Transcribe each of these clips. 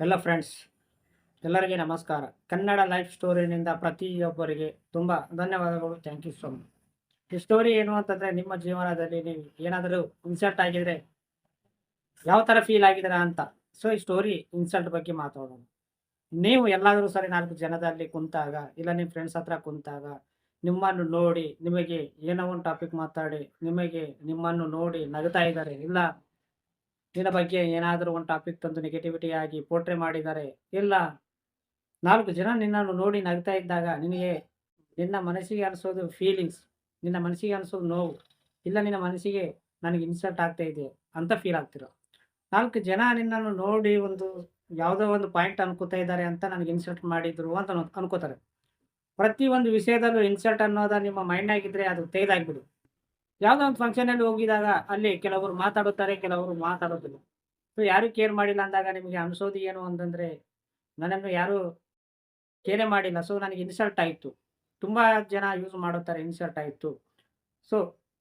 ಎಲ್ಲ ಫ್ರೆಂಡ್ಸ್ ಎಲ್ಲರಿಗೆ ನಮಸ್ಕಾರ. ಕನ್ನಡ ಲೈಫ್ ಸ್ಟೋರಿನಿಂದ ಪ್ರತಿಯೊಬ್ಬರಿಗೆ ತುಂಬ ಧನ್ಯವಾದಗಳು. ಥ್ಯಾಂಕ್ ಯು ಸೋ ಮಚ್ ಈ ಸ್ಟೋರಿ ಏನು ಅಂತಂದರೆ ನಿಮ್ಮ ಜೀವನದಲ್ಲಿ ನೀವು ಏನಾದರೂ ಇನ್ಸಲ್ಟ್ ಆಗಿದ್ರೆ ಯಾವ ಥರ ಫೀಲ್ ಆಗಿದ್ದೀರಾ ಅಂತ. ಸೊ ಈ ಸ್ಟೋರಿ ಇನ್ಸಲ್ಟ್ ಬಗ್ಗೆ ಮಾತಾಡೋಣ. ನೀವು ಎಲ್ಲಾದರೂ ಸರಿ ನಾಲ್ಕು ಜನದಲ್ಲಿ ಕುಂತಾಗ ಇಲ್ಲ ನಿಮ್ಮ ಫ್ರೆಂಡ್ಸ್ ಹತ್ರ ಕುಂತಾಗ ನಿಮ್ಮನ್ನು ನೋಡಿ ನಿಮಗೆ ಏನೋ ಒಂದು ಟಾಪಿಕ್ ಮಾತಾಡಿ ನಿಮಗೆ ನಿಮ್ಮನ್ನು ನೋಡಿ ನಗ್ತಾ ಇದ್ದಾರೆ ಇಲ್ಲ ನಿನ್ನ ಬಗ್ಗೆ ಏನಾದರೂ ಒಂದು ಟಾಪಿಕ್ ತಂದು ನೆಗೆಟಿವಿಟಿ ಆಗಿ ಪೋಟ್ರೆ ಮಾಡಿದ್ದಾರೆ ಇಲ್ಲ. ನಾಲ್ಕು ಜನ ನಿನ್ನನ್ನು ನೋಡಿ ನಗ್ತಾ ಇದ್ದಾಗ ನಿನಗೆ ನಿನ್ನ ಮನಸ್ಸಿಗೆ ಅನಿಸೋದು ಫೀಲಿಂಗ್ಸ್ ನಿನ್ನ ಮನಸ್ಸಿಗೆ ಅನಿಸೋದು ನೋವು, ಇಲ್ಲ ನಿನ್ನ ಮನಸ್ಸಿಗೆ ನನಗೆ ಇನ್ಸಲ್ಟ್ ಆಗ್ತಾ ಇದೆ ಅಂತ ಫೀಲ್ ಆಗ್ತಿರೋ. ನಾಲ್ಕು ಜನ ನಿನ್ನನ್ನು ನೋಡಿ ಒಂದು ಯಾವುದೋ ಒಂದು ಪಾಯಿಂಟ್ ಅನ್ಕೋತಾ ಇದ್ದಾರೆ ಅಂತ ನನಗೆ ಇನ್ಸಲ್ಟ್ ಮಾಡಿದ್ರು ಅಂತ ಅನ್ಕೊ- ಅನ್ಕೋತಾರೆ. ಪ್ರತಿ ಒಂದು ವಿಷಯದಲ್ಲೂ ಇನ್ಸಲ್ಟ್ ಅನ್ನೋದ ನಿಮ್ಮ ಮೈಂಡ್ ಆಗಿದ್ರೆ ಅದು ತೆಗೆದಾಗ್ಬಿಡು. ಯಾವುದೋ ಒಂದು ಫಂಕ್ಷನಲ್ಲಿ ಹೋಗಿದಾಗ ಅಲ್ಲಿ ಕೆಲವರು ಮಾತಾಡುತ್ತಾರೆ, ಕೆಲವರು ಮಾತಾಡೋದಿಲ್ಲ. ಸೊ ಯಾರು ಕೇರ್ ಮಾಡಿಲ್ಲ ಅಂದಾಗ ನಿಮಗೆ ಅನಿಸೋದು ಏನು ಅಂತಂದರೆ, ನನ್ನನ್ನು ಯಾರು ಕೇರೆ ಮಾಡಿಲ್ಲ. ಸೊ ನನಗೆ ಇನ್ಸಲ್ಟ್ ಆಯಿತು. ತುಂಬ ಜನ ಯೂಸ್ ಮಾಡುತ್ತಾರೆ ಇನ್ಸಲ್ಟ್ ಆಯಿತು. ಸೊ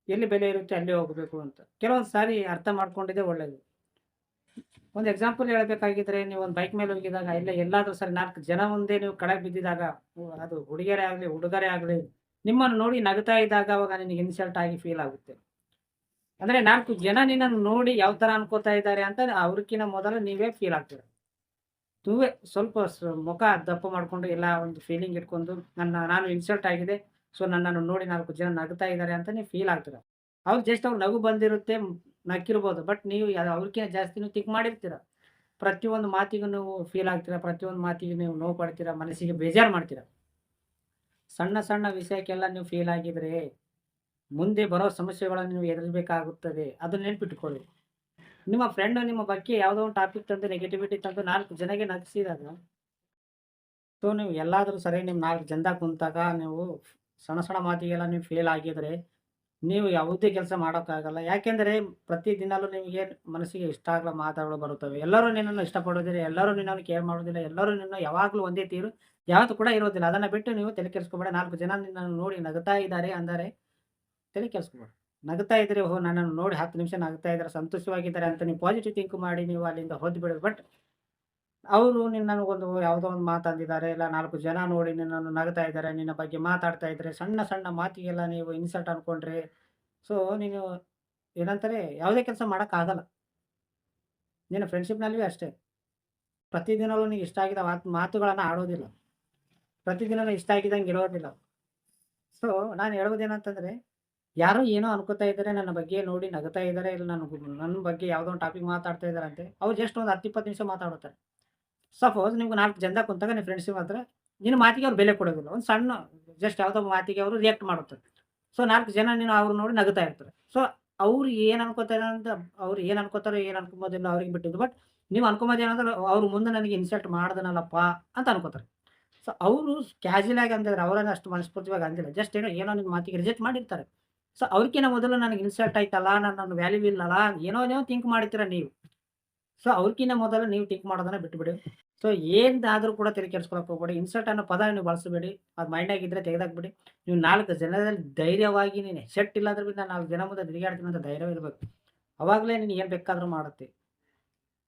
ಎಲ್ಲಿ ಬೆಲೆ ಇರುತ್ತೆ ಅಲ್ಲೇ ಹೋಗಬೇಕು ಅಂತ. ಕೆಲವೊಂದು ಸಾರಿ ಅರ್ಥ ಮಾಡ್ಕೊಂಡಿದ್ದೆ ಒಳ್ಳೆಯದು ಒಂದು ಎಕ್ಸಾಂಪಲ್ ಹೇಳಬೇಕಾಗಿದ್ರೆ, ನೀವು ಒಂದು ಬೈಕ್ ಮೇಲೆ ಹೋಗಿದಾಗ, ಇಲ್ಲ ಎಲ್ಲಾದರೂ ಸರಿ ನಾಲ್ಕು ಜನ ಒಂದೇ ನೀವು ಕೆಳಗೆ ಬಿದ್ದಿದಾಗ ಅದು ಹುಡುಗಿಯರೇ ಆಗಲಿ, ಹುಡುಗರೇ ಆಗಲಿ ನಿಮ್ಮನ್ನು ನೋಡಿ ನಗ್ತಾ ಇದ್ದಾಗ ಅವಾಗ ನಿನಗೆ ಇನ್ಸಲ್ಟ್ ಆಗಿ ಫೀಲ್ ಆಗುತ್ತೆ. ಅಂದರೆ ನಾಲ್ಕು ಜನ ನಿನ್ನನ್ನು ನೋಡಿ ಯಾವ ಥರ ಅನ್ಕೋತಾ ಇದ್ದಾರೆ ಅಂತ ಅವ್ರಕ್ಕಿಂತ ಮೊದಲು ನೀವೇ ಫೀಲ್ ಆಗ್ತೀರ. ನೀವೇ ಸ್ವಲ್ಪ ಮುಖ ದಪ್ಪ ಮಾಡಿಕೊಂಡು ಎಲ್ಲ ಒಂದು ಫೀಲಿಂಗ್ ಇಟ್ಕೊಂಡು ನನ್ನ, ನಾನು ಇನ್ಸಲ್ಟ್ ಆಗಿದೆ ಸೊ ನನ್ನನ್ನು ನೋಡಿ ನಾಲ್ಕು ಜನ ನಗ್ತಾ ಇದ್ದಾರೆ ಅಂತ ನೀವು ಫೀಲ್ ಆಗ್ತೀರ. ಅವ್ರು ಜಸ್ಟ್ ಅವ್ರು ನಗು ಬಂದಿರುತ್ತೆ, ನಕ್ಕಿರ್ಬೋದು ಬಟ್ ನೀವು ಅವ್ರಿಗಿಂತ ಜಾಸ್ತಿ ನೀವು ತಿಕ್ ಮಾಡಿರ್ತೀರ. ಪ್ರತಿಯೊಂದು ಮಾತಿಗೂ ನೀವು ಫೀಲ್ ಆಗ್ತೀರ, ಪ್ರತಿಯೊಂದು ಮಾತಿಗೆ ನೀವು ನೋವು ಪಡ್ತೀರ, ಮನಸ್ಸಿಗೆ ಬೇಜಾರು ಮಾಡ್ತೀರ. ಸಣ್ಣ ಸಣ್ಣ ವಿಷಯಕ್ಕೆಲ್ಲ ನೀವು ಫೀಲ್ ಆಗಿದ್ರೆ ಮುಂದೆ ಬರೋ ಸಮಸ್ಯೆಗಳನ್ನು ನೀವು ಎದುರಿಸಬೇಕಾಗುತ್ತದೆ. ಅದನ್ನ ನೆನ್ಪಿಟ್ಕೊಳ್ಳಿ. ನಿಮ್ಮ ಫ್ರೆಂಡ್ ನಿಮ್ಮ ಬಗ್ಗೆ ಯಾವುದೋ ಒಂದು ಟಾಪಿಕ್ ತಂದು ನೆಗೆಟಿವಿಟಿ ತಂದು ನಾಲ್ಕು ಜನಗೆ ನಗಿಸಿದಾಗ ಸೊ ನೀವು ಎಲ್ಲಾದರೂ ಸರಿ ನಿಮ್ಮ ನಾಲ್ಕು ಜನದಾಗ ಕುಂತಾಗ ನೀವು ಸಣ್ಣ ಸಣ್ಣ ಮಾತಿಗೆಲ್ಲ ನೀವು ಫೇಲ್ ಆಗಿದರೆ ನೀವು ಯಾವುದೇ ಕೆಲಸ ಮಾಡೋಕ್ಕಾಗಲ್ಲ. ಯಾಕೆಂದರೆ ಪ್ರತಿದಿನಲೂ ನಿಮಗೆ ಮನಸ್ಸಿಗೆ ಇಷ್ಟ ಆಗಲ್ಲ ಮಾತಾಡಲು ಬರುತ್ತವೆ. ಎಲ್ಲರೂ ನಿನ್ನನ್ನು ಇಷ್ಟಪಡೋದಿಲ್ಲ ಎಲ್ಲರೂ ನಿನ್ನನ್ನು ಕೇರ್ ಮಾಡೋದಿಲ್ಲ ಎಲ್ಲರೂ ನಿನ್ನ ಯಾವಾಗಲೂ ಒಂದೇ ತೀರು ಯಾವತ್ತೂ ಕೂಡ ಇರೋದಿಲ್ಲ. ಅದನ್ನು ಬಿಟ್ಟು ನೀವು ತಲೆ ಕೆಡಿಸ್ಕೊಬೇಡ. ನಾಲ್ಕು ಜನ ನಿನ್ನನ್ನು ನೋಡಿ ನಗ್ತಾ ಇದ್ದಾರೆ ಅಂದರೆ ತಲೆ ಕೆಡಿಸ್ಕೊಬೇಡ. ನಗ್ತಾ ಇದ್ರೆ ಓಹ್, ನನ್ನನ್ನು ನೋಡಿ ಹತ್ತು ನಿಮಿಷ ನಗ್ತಾ ಇದ್ದಾರೆ, ಸಂತೋಷವಾಗಿದ್ದಾರೆ ಅಂತ ನೀವು ಪಾಸಿಟಿವ್ ಥಿಂಕ್ ಮಾಡಿ ನೀವು ಅಲ್ಲಿಂದ ಹೋದ್ ಬಿಡೋದು ಬಟ್ ಅವರು ನಿನ್ನನ್ನು ಒಂದು ಯಾವುದೋ ಒಂದು ಮಾತಂದಿದ್ದಾರೆ ಇಲ್ಲ, ನಾಲ್ಕು ಜನ ನೋಡಿ ನಿನ್ನನ್ನು ನಗ್ತಾ ಇದ್ದಾರೆ. ನಿನ್ನ ಬಗ್ಗೆ ಮಾತಾಡ್ತಾ ಇದ್ದಾರೆ ಸಣ್ಣ ಸಣ್ಣ ಮಾತಿಗೆಲ್ಲ ನೀವು ಇನ್ಸಲ್ಟ್ ಅನ್ಕೊಂಡ್ರೆ ಸೊ ನೀನು ಏನಂತಾರೆ, ಯಾವುದೇ ಕೆಲಸ ಮಾಡೋಕ್ಕಾಗಲ್ಲ. ನಿನ್ನ ಫ್ರೆಂಡ್ಶಿಪ್ನಲ್ಲಿಯೂ ಅಷ್ಟೇ. ಪ್ರತಿದಿನವೂ ನೀವು ಇಷ್ಟ ಆಗಿದ ಮಾತು, ಮಾತುಗಳನ್ನು ಆಡೋದಿಲ್ಲ. ಪ್ರತಿದಿನ ಇಷ್ಟ ಆಗಿದಂಗೆ ಇರೋದಿಲ್ಲ. ಸೊ ನಾನು ಹೇಳೋದೇನಂತಂದ್ರೆ ಯಾರೋ ಏನೋ ಅನ್ಕೋತಾ ಇದ್ದಾರೆ, ನನ್ನ ಬಗ್ಗೆ ನೋಡಿ ನಗತಾ ಇದ್ದಾರೆ, ಇಲ್ಲ ನನ್ನ ನನ್ನ ಬಗ್ಗೆ ಯಾವುದೋ ಒಂದು ಟಾಪಿಕ್ ಮಾತಾಡ್ತಾ ಇದ್ದಾರೆ ಅಂತೆ ಅವ್ರು ಜಸ್ಟ್ ಒಂದು ಹತ್ತು ಇಪ್ಪತ್ತು ನಿಮಿಷ ಮಾತಾಡುತ್ತಾರೆ. ಸಪೋಸ್ ನಿಮ್ಗೆ ನಾಲ್ಕು ಜನದಾಗ ಕುಂತಾಗ ನಿಮ್ಮ ಫ್ರೆಂಡ್ಸಿಗೆ ಮಾತ್ರ ನಿನ್ನ ಮಾತಿಗೆ ಅವ್ರು ಬೆಲೆ ಕೊಡೋದಿಲ್ಲ, ಒಂದು ಸಣ್ಣ ಜಸ್ಟ್ ಯಾವುದೋ ಮಾತಿಗೆ ಅವರು ರಿಯಾಕ್ಟ್ ಮಾಡುತ್ತಾರೆ. ಸೊ ನಾಲ್ಕು ಜನ ನೀನು ಅವ್ರು ನೋಡಿ ನಗುತ್ತಾ ಇರ್ತಾರೆ. ಸೊ ಅವ್ರು ಏನು ಅನ್ಕೋತಾರೆ ಅಂತ, ಅವ್ರು ಏನು ಅನ್ಕೋತಾರೋ ಏನು ಅನ್ಕೊಂಬೋದಿಲ್ಲ ಅವ್ರಿಗೆ ಬಿಟ್ಟಿದ್ದು ಬಟ್ ನೀವು ಅನ್ಕೊಂಬೋದೇನಂದ್ರೆ ಅವ್ರು ಮುಂದೆ ನನಗೆ ಇನ್ಸಲ್ಟ್ ಮಾಡ್ದನಲ್ಲಪ್ಪ ಅಂತ ಅನ್ಕೋತಾರೆ. ಸೊ ಅವರು ಕ್ಯಾಶುಯಲ್ ಆಗಿ ಅಂದಿದ್ರೆ ಅವರನ್ನ ಅಷ್ಟು ಮನಸ್ಫೂರ್ತಿವಾಗಿ ಅಂದಿಲ್ಲ. ಜಸ್ಟ್ ಏನೋ ಏನೋ ನಿಮ್ಮ ಮಾತಿಗೆ ರಿಜೆಕ್ಟ್ ಮಾಡಿರ್ತಾರೆ. ಸೊ ಅವ್ರಿಗಿಂತ ಮೊದಲು ನನಗೆ ಇನ್ಸಲ್ಟ್ ಆಯ್ತಲ್ಲ ನನ್ನ ವ್ಯಾಲ್ಯೂ ಇಲ್ಲಲ್ಲ, ಏನೋ ಏನೋ ಥಿಂಕ್ ಮಾಡ್ತೀರ ನೀವು. ಸೊ ಅವ್ರಿಗಿಂತ ಮೊದಲು ನೀವು ಥಿಂಕ್ ಮಾಡೋದನ್ನ ಬಿಟ್ಬಿಡಿ. ಸೊ ಏನಾದರೂ ಕೂಡ ತಲೆ ಕೆಡಿಸ್ಕೊಳಕ್ಕೆ ಹೋಗ್ಬೇಡಿ. ಇನ್ಸಲ್ಟ್ ಅನ್ನೋ ಪದ ನೀವು ಬಳಸಬೇಡಿ. ಅದು ಆಗಿದ್ರೆ ತೆಗೆದಾಕ್ಬಿಡಿ. ನೀವು ನಾಲ್ಕು ಜನದಲ್ಲಿ ಧೈರ್ಯವಾಗಿ ನೀನು. ಸೆಟ್ ಇಲ್ಲಾಂದ್ರೆ ನಾಲ್ಕು ಜನ ಮುಂದೆ ತಿರುಗಾಡ್ತೀನಿ ಅಂತ ಧೈರ್ಯ ಇರಬೇಕು ಅವಾಗಲೇ ನೀನು ಏನು ಬೇಕಾದರೂ ಮಾಡುತ್ತೆ.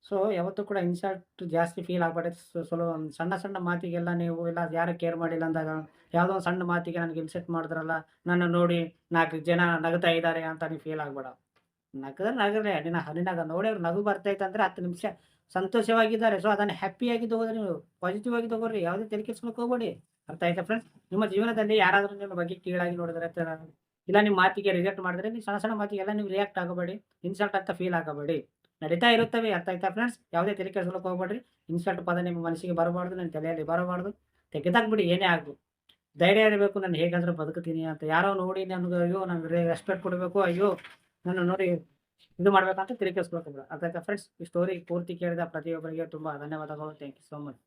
ಸೊ ಯಾವತ್ತೂ ಕೂಡ ಇನ್ಸಲ್ಟ್ ಜಾಸ್ತಿ ಫೀಲ್ ಆಗಬೇಡಿ ಸ್ವಲ್ಪ ಸಣ್ಣ ಸಣ್ಣ ಮಾತಿಗೆಲ್ಲ ನೀವು ಇಲ್ಲ, ಯಾರು ಕೇರ್ ಮಾಡಿಲ್ಲ ಅಂದಾಗ ಯಾವುದೋ ಒಂದು ಸಣ್ಣ ಮಾತಿಗೆ ನನಗೆ ಇನ್ಸಲ್ಟ್ ಮಾಡಿದ್ರಲ್ಲ, ನನ್ನ ನೋಡಿ ನಾಲ್ಕು ಜನ ನಗ್ತಾ ಇದ್ದಾರೆ ಅಂತ ನೀವು ಫೀಲ್ ಆಗಬೇಡ. ನಗದ್ರೆ ನಗರೆ ನಿನ್ನ ನಿನ್ನಾಗ ನೋಡಿ ಅವ್ರು ನಗು ಬರ್ತೈತೆ ಅಂದರೆ ಹತ್ತು ನಿಮಿಷ ಸಂತೋಷವಾಗಿದ್ದಾರೆ. ಸೊ ಅದನ್ನು ಹ್ಯಾಪಿಯಾಗಿ ತಗೋದ್ರೆ ನೀವು ಪಾಸಿಟಿವ್ ಆಗಿ ತಗೋರಿ ಯಾವುದೇ ತಲೆ ಕೆಡ್ಸ್ಕೊಳಕ್ಕೆ ಹೋಗ್ಬೇಡಿ. ಅರ್ಥ ಆಯ್ತಾ ಫ್ರೆಂಡ್ಸ್ ನಿಮ್ಮ ಜೀವನದಲ್ಲಿ ಯಾರಾದರೂ ನಿಮ್ಮ ಬಗ್ಗೆ ಕೀಳಾಗಿ ನೋಡಿದ್ರೆ ಇಲ್ಲ, ನಿಮ್ಮ ಮಾತಿಗೆ ರಿಜೆಕ್ಟ್ ಮಾಡಿದ್ರೆ ನೀವು ಸಣ್ಣ ಸಣ್ಣ ಮಾತಿಗೆಲ್ಲ ನೀವು ರಿಯಾಕ್ಟ್ ಆಗಬೇಡಿ ಇನ್ಸಲ್ಟ್ ಅಂತ ಫೀಲ್ ಆಗಬೇಡಿ. ನಡೀತಾ ಇರುತ್ತವೆ, ಅರ್ಥ ಆಯ್ತಾ ಫ್ರೆಂಡ್ಸ್ ಯಾವುದೇ ತಲೆ ಕೆಡ್ಸ್ಕೊಳಕ್ಕೆ ಹೋಗ್ಬೇಡ್ರಿ. ಇನ್ಸಲ್ಟ್ ಪದ ನಿಮ್ಮ ಮನಸ್ಸಿಗೆ ಬರಬಾರ್ದು, ನನ್ನ ತಲೆಯಲ್ಲಿ ಬರಬಾರ್ದು. ತೆಗೆದಾಕ್ಬಿಡಿ, ಏನೇ ಆಗು ಧೈರ್ಯ ಇರಬೇಕು, ನಾನು ಹೇಗಾದರೂ ಬದುಕುತ್ತೀನಿ ಅಂತ. ಯಾರೋ ನೋಡಿ ನನಗೆ, ಅಯ್ಯೋ, ನನಗೆ ರೆಸ್ಪೆಕ್ಟ್ ಕೊಡಬೇಕು, ಅಯ್ಯೋ, ನನ್ನ ನೋಡಿ ಇದು ಮಾಡ್ಬೇಕಂತ ಅರ್ಥ ಆಯ್ತಾ ಫ್ರೆಂಡ್ಸ್ ಈ ಸ್ಟೋರಿ ಪೂರ್ತಿ ಕೇಳಿದ ಪ್ರತಿಯೊಬ್ಬರಿಗೆ ತುಂಬ ಧನ್ಯವಾದಗಳು. Thank you so much